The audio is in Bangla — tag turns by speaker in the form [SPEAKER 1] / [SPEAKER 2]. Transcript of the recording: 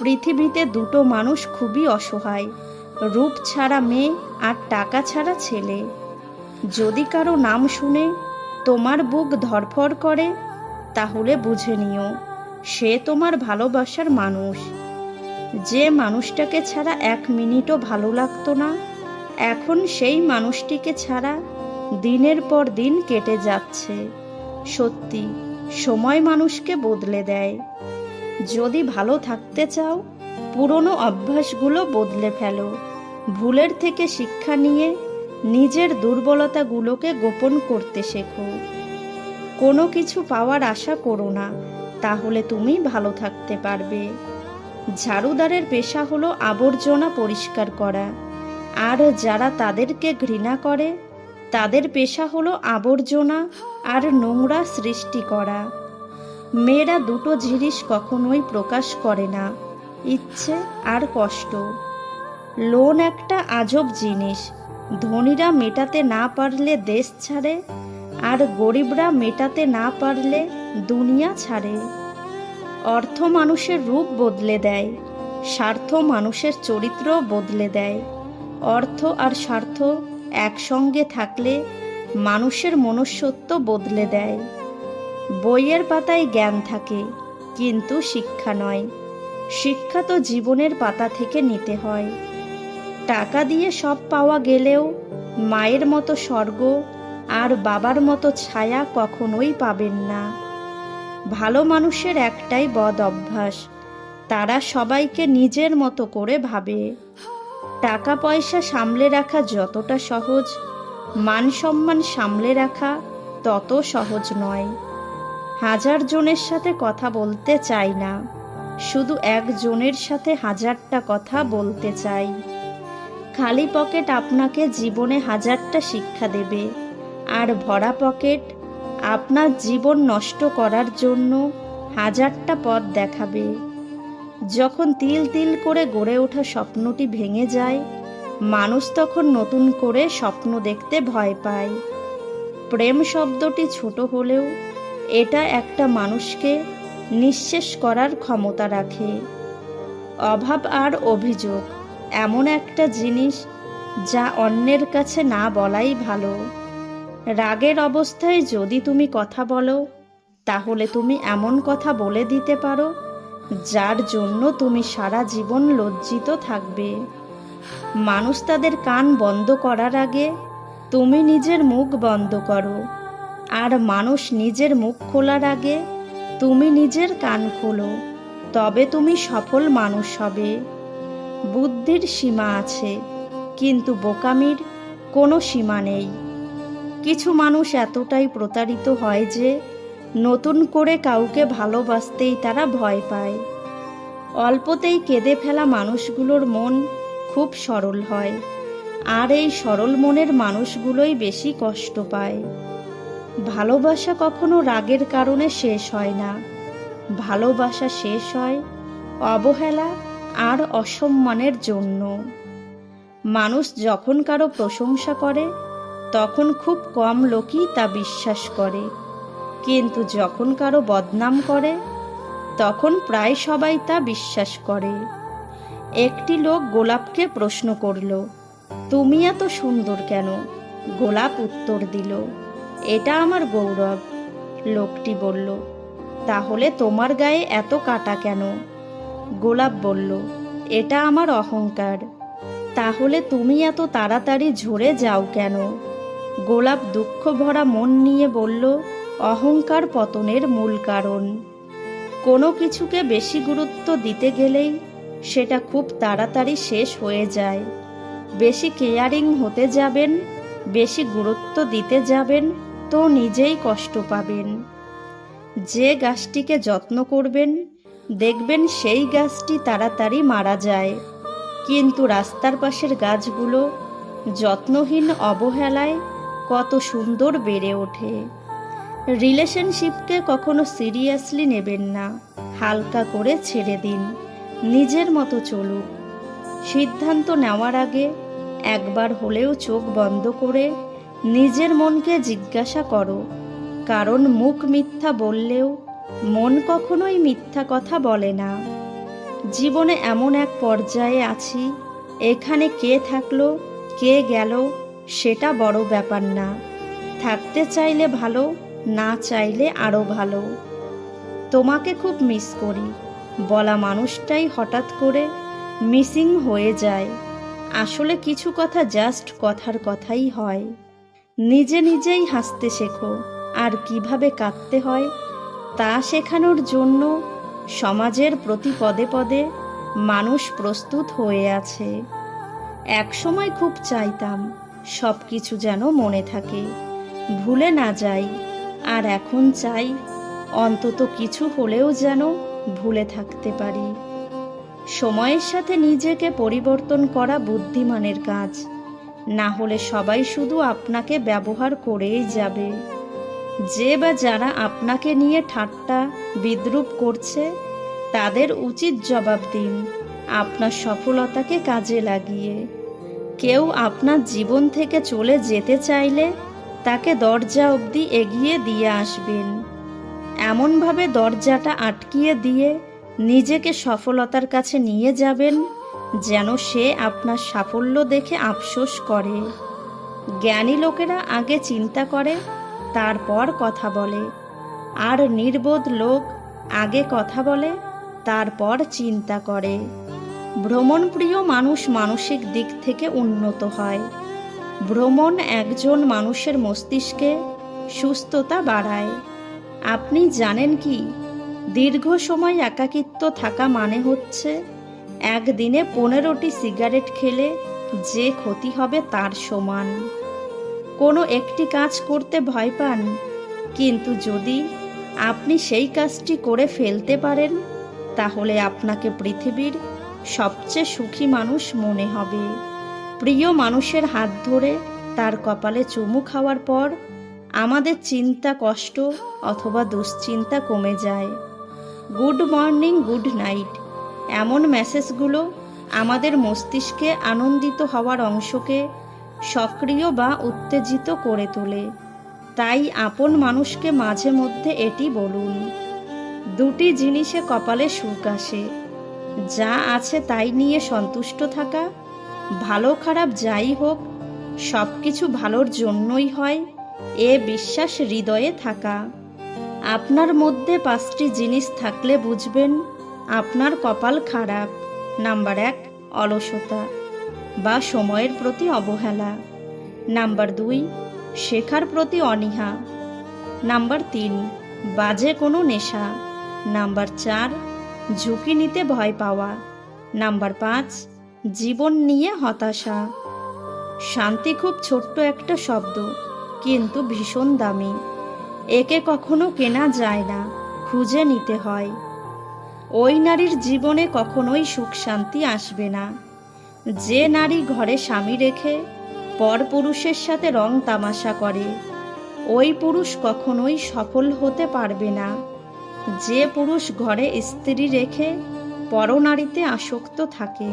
[SPEAKER 1] পৃথিবীতে দুটো মানুষ খুবই অসহায়। রূপ ছাড়া মেয়ে আর টাকা ছাড়া ছেলে। যদি কারও নাম শুনে তোমার বুক ধরফর করে, তাহলে বুঝে নিও, সে তোমার ভালোবাসার মানুষ। যে মানুষটাকে ছাড়া এক মিনিটও ভালো লাগতো না, এখন সেই মানুষটিকে ছাড়া দিনের পর দিন কেটে যাচ্ছে। সত্যি, সময় মানুষকে বদলে দেয়। যদি ভালো থাকতে চাও, পুরনো অভ্যাসগুলো বদলে ফেলো। ভুলের থেকে শিক্ষা নিয়ে নিজের দুর্বলতাগুলোকে গোপন করতে শেখো। কোনো কিছু পাওয়ার আশা করো না, তাহলে তুমি ভালো থাকতে পারবে। ঝাড়ুদারের পেশা হলো আবর্জনা পরিষ্কার করা। আর যারা তাদেরকে ঘৃণা করে, তাদের পেশা হলো আবর্জনা আর নোংরা সৃষ্টি করা। মেয়েরা দুটো জিনিস কখনোই প্রকাশ করে না, ইচ্ছে আর কষ্ট। লোন একটা আজব জিনিস, ধনীরা মেটাতে না পারলে দেশ ছাড়ে, আর গরিবরা মেটাতে না পারলে দুনিয়া ছাড়ে। অর্থ মানুষের রূপ বদলে দেয়, স্বার্থ মানুষের চরিত্র বদলে দেয়। অর্থ আর স্বার্থ একসঙ্গে থাকলে মানুষের মনুষ্যত্ব বদলে দেয়। বইয়ের পাতায় জ্ঞান থাকে, কিন্তু শিক্ষা নয়। শিক্ষা তো জীবনের পাতা থেকে নিতে হয়। টাকা দিয়ে সব পাওয়া গেলেও মায়ের মতো স্বর্গ আর বাবার মতো ছায়া কখনোই পাবেন না। ভালো মানুষের একটাই বদ অভ্যাস, তারা সবাইকে নিজের মতো করে ভাবে। টাকা পয়সা সামলে রাখা যতটা সহজ, মান সম্মান সামলে রাখা তত সহজ নয়। হাজার জনের সাথে কথা বলতে চাই না। শুধু একজনের সাথে হাজারটা কথা বলতে চাই। খালি পকেট আপনাকে জীবনে হাজারটা শিক্ষা দেবে। আর ভরা পকেট আপনার জীবন নষ্ট করার জন্য হাজারটা পথ দেখাবে। যখন তিল তিল করে গড়ে ওঠা স্বপ্নটি ভেঙে যায়, মানুষ তখন নতুন করে স্বপ্ন দেখতে ভয় পায়। প্রেম শব্দটি ছোট হলেও এটা একটা মানুষকে নিঃশেষ করার ক্ষমতা রাখে। অভাব আর অভিযোগ, এমন একটা জিনিস যা অন্যের কাছে না বলাই ভালো। রাগের অবস্থায় যদি তুমি কথা বলো, তাহলে তুমি এমন কথা বলে দিতে পারো, যার জন্য তুমি সারা জীবন লজ্জিত থাকবে। মানুষ তাদের কান বন্ধ করার আগে তুমি নিজের মুখ বন্ধ করো। আর মানুষ নিজের মুখ খোলার আগে তুমি নিজের কান খোলো, তবে তুমি সফল মানুষ হবে। বুদ্ধির সীমা আছে, কিন্তু বোকামির কোনো সীমা নেই। কিছু মানুষ এতটাই প্রতারিত হয় যে নতুন করে কাউকে ভালোবাসতেই তারা ভয় পায়। অল্পতেই কেঁদে ফেলা মানুষগুলোর মন খুব সরল হয়, আর এই সরল মনের মানুষগুলোই বেশি কষ্ট পায়। ভালোবাসা কখনো রাগের কারণে শেষ হয় না। ভালোবাসা শেষ হয় অবহেলা আর অসম্মানের জন্য। মানুষ যখন কারও প্রশংসা করে, তখন খুব কম লোকই তা বিশ্বাস করে। কিন্তু যখন কারও বদনাম করে, তখন প্রায় সবাই তা বিশ্বাস করে। একটি লোক গোলাপকে প্রশ্ন করল, তুমি এত সুন্দর কেন? গোলাপ উত্তর দিল এটা আমার গৌরব, লোকটি বলল। তাহলে তোমার গায়ে এত কাটা কেন? গোলাপ বলল, এটা আমার অহংকার। তাহলে তুমি এত তাড়াতাড়ি ঝরে যাও কেন? গোলাপ দুঃখ ভরা মন নিয়ে বলল, অহংকার পতনের মূল কারণ। কোনো কিছুকে বেশি গুরুত্ব দিতে গেলেই সেটা খুব তাড়াতাড়ি শেষ হয়ে যায়। বেশি কেয়ারিং হতে যাবেন, বেশি গুরুত্ব দিতে যাবেন তো নিজেই কষ্ট পাবেন। যে গাছটিকে যত্ন করবেন, দেখবেন সেই গাছটি তাড়াতাড়ি মারা যায়। কিন্তু রাস্তার পাশের গাছগুলো যত্নহীন অবহেলায় কত সুন্দর বেড়ে ওঠে। রিলেশনশিপকে কখনো সিরিয়াসলি নেবেন না। হালকা করে ছেড়ে দিন। নিজের মতো চলুক সিদ্ধান্ত নেওয়ার আগে একবার হলেও চোখ বন্ধ করে নিজের মনকে জিজ্ঞাসা করো। কারণ মুখ মিথ্যা বললেও মন কখনোই মিথ্যা কথা বলে না। জীবনে এমন এক পর্যায়ে আছি, এখানে কে থাকল, কে গেল, সেটা বড় ব্যাপার না। থাকতে চাইলে ভালো, না চাইলে আরও ভালো। তোমাকে খুব মিস করি। বলা মানুষটাই হঠাৎ করে মিসিং হয়ে যায়। আসলে কিছু কথা জাস্ট কথার কথাই হয়। নিজে নিজেই হাসতে শেখো। আর কীভাবে কাঁদতে হয়, তা শেখানোর জন্য সমাজের প্রতি পদে পদে মানুষ প্রস্তুত হয়ে আছে। একসময় খুব চাইতাম সব কিছু যেন মনে থাকে। ভুলে না যাই, আর এখন চাই অন্তত কিছু হলেও যেন ভুলে থাকতে পারি। সময়ের সাথে নিজেকে পরিবর্তন করা বুদ্ধিমানের কাজ। না হলে সবাই শুধু আপনাকে ব্যবহার করেই যাবে। যে বা যারা আপনাকে নিয়ে ঠাট্টা, বিদ্রুপ করছে, তাদের উচিত জবাব দিন, আপনার সফলতাকে কাজে লাগিয়ে। কেউ আপনার জীবন থেকে চলে যেতে চাইলে তাকে দরজা অবধি এগিয়ে দিয়ে আসবেন। এমনভাবে দরজাটা আটকিয়ে দিয়ে নিজেকে সফলতার কাছে নিয়ে যাবেন যেন সে আপনার সাফল্য দেখে আফসোস করে। জ্ঞানী লোকেরা আগে চিন্তা করে, তারপর কথা বলে। আর নির্বোধ লোক আগে কথা বলে, তারপর চিন্তা করে। ভ্রমণপ্রিয় মানুষ মানসিক দিক থেকে উন্নত হয়। ভ্রমণ একজন মানুষের মস্তিষ্কে সুস্থতা বাড়ায়। আপনি জানেন কি? দীর্ঘ সময় একাকিত্ব থাকা মানে হচ্ছে একদিনে পনেরোটি সিগারেট খেলে যে ক্ষতি হবে তার সমান। কোনো একটি কাজ করতে ভয় পান, কিন্তু যদি আপনি সেই কাজটি করে ফেলতে পারেন, তাহলে আপনাকে পৃথিবীর সবচেয়ে সুখী মানুষ মনে হবে। প্রিয় মানুষের হাত ধরে তার কপালে চুমু খাওয়ার পর আমাদের চিন্তা কষ্ট অথবা দুশ্চিন্তা কমে যায়। Good morning, good night. এমন মেসেজগুলো আমাদের মস্তিষ্কে আনন্দিত হওয়ার অংশকে সক্রিয় বা উত্তেজিত করে তোলে। তাই আপন মানুষকে মাঝে মধ্যে এটি বলুন। দুটি জিনিসে কপালে সুখ আসে। যা আছে তাই নিয়ে সন্তুষ্ট থাকা, ভালো খারাপ যাই হোক সব কিছু ভালোর জন্যই হয় এ বিশ্বাস হৃদয়ে থাকা। আপনার মধ্যে পাঁচটি জিনিস থাকলে বুঝবেন আপনার কপাল খারাপ। নাম্বার এক, অলসতা বা সময়ের প্রতি অবহেলা। নাম্বার দুই, শেখার প্রতি অনীহা। নাম্বার তিন, বাজে কোনো নেশা। নাম্বার চার, ঝুঁকি নিতে ভয় পাওয়া। নাম্বার পাঁচ, জীবন নিয়ে হতাশা। শান্তি খুব ছোট্ট একটা শব্দ, কিন্তু ভীষণ দামি। একে কখনো কেনা যায় না, খুঁজে নিতে হয়। ওই নারীর জীবনে কখনোই সুখ শান্তি আসবে না। যে নারী ঘরে স্বামী রেখে পর পুরুষের সাথে রং তামাশা করে, ওই পুরুষ কখনোই সফল হতে পারবে না। যে পুরুষ ঘরে স্ত্রী রেখে পরনারীতে আসক্ত থাকে